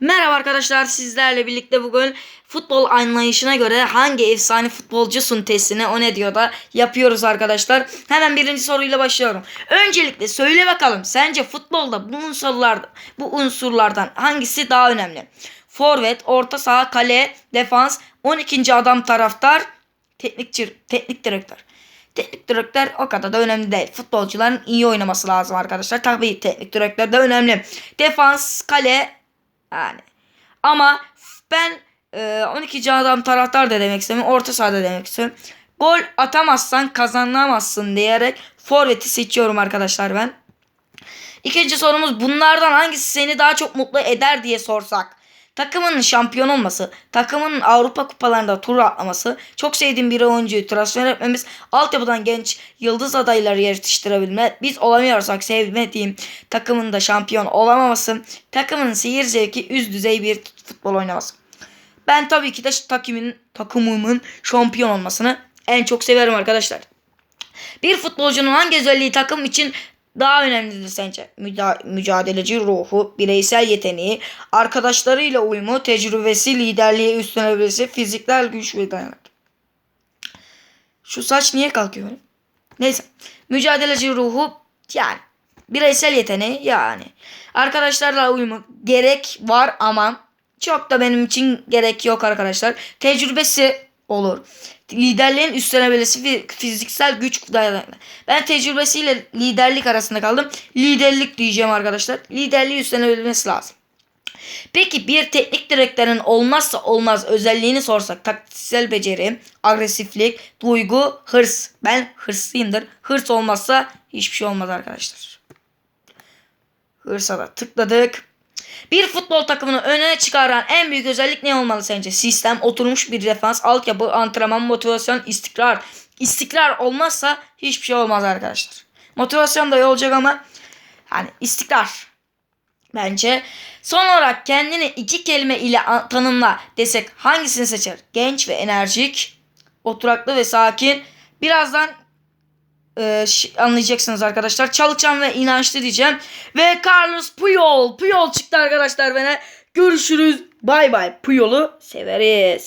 Merhaba arkadaşlar sizlerle birlikte bugün futbol anlayışına göre hangi efsane futbolcusun testini o ne diyor da yapıyoruz arkadaşlar. Hemen birinci soruyla başlıyorum. Öncelikle söyle bakalım sence futbolda bu unsurlardan, bu unsurlardan hangisi daha önemli? Forvet, orta saha, kale, defans, 12. adam taraftar, teknik, teknik direktör. Teknik direktör o kadar da önemli değil. Futbolcuların iyi oynaması lazım arkadaşlar. Tabii teknik direktör de önemli. Defans, kale yani. Ama ben e, 12. adam taraftar da demek istemiyorum. Orta sahada demek istiyorum. Gol atamazsan kazanamazsın diyerek forveti seçiyorum arkadaşlar ben. İkinci sorumuz bunlardan hangisi seni daha çok mutlu eder diye sorsak. Takımının şampiyon olması, takımının Avrupa kupalarında tur atlaması, çok sevdiğim bir oyuncuyu transfer etmemiz, altyapıdan genç yıldız adayları yetiştirebilme, biz olamıyorsak sevmediğim takımın da şampiyon olamaması, takımının seyir zevki üst düzey bir futbol oynaması. Ben tabii ki de takımın, takımımın şampiyon olmasını en çok severim arkadaşlar. Bir futbolcunun hangi özelliği takım için daha önemlidir sence? Müda- mücadeleci ruhu, bireysel yeteneği, arkadaşlarıyla uyumu, tecrübesi, liderliğe üstlenebilmesi, fiziksel güç ve dayanık. Şu saç niye kalkıyor? Neyse. Mücadeleci ruhu yani. Bireysel yeteneği yani. Arkadaşlarla uyumu gerek var ama çok da benim için gerek yok arkadaşlar. Tecrübesi olur. Liderliğin üstlenebilmesi ve fiziksel güç dayanıklı. Ben tecrübesiyle liderlik arasında kaldım. Liderlik diyeceğim arkadaşlar. Liderliği üstlenebilmesi lazım. Peki bir teknik direktörün olmazsa olmaz özelliğini sorsak taktiksel beceri, agresiflik, duygu, hırs. Ben hırslıyımdır. Hırs olmazsa hiçbir şey olmaz arkadaşlar. Hırsa da tıkladık. Bir futbol takımını öne çıkaran en büyük özellik ne olmalı sence? Sistem, oturmuş bir defans, altyapı, antrenman, motivasyon, istikrar. İstikrar olmazsa hiçbir şey olmaz arkadaşlar. Motivasyon da iyi olacak ama hani istikrar bence. Son olarak kendini iki kelime ile tanımla desek hangisini seçer? Genç ve enerjik, oturaklı ve sakin. Birazdan e, ş- anlayacaksınız arkadaşlar. Çalışan ve inançlı diyeceğim. Ve Carlos Puyol. Puyol çıktı arkadaşlar bana. Görüşürüz. Bay bay. Puyol'u severiz.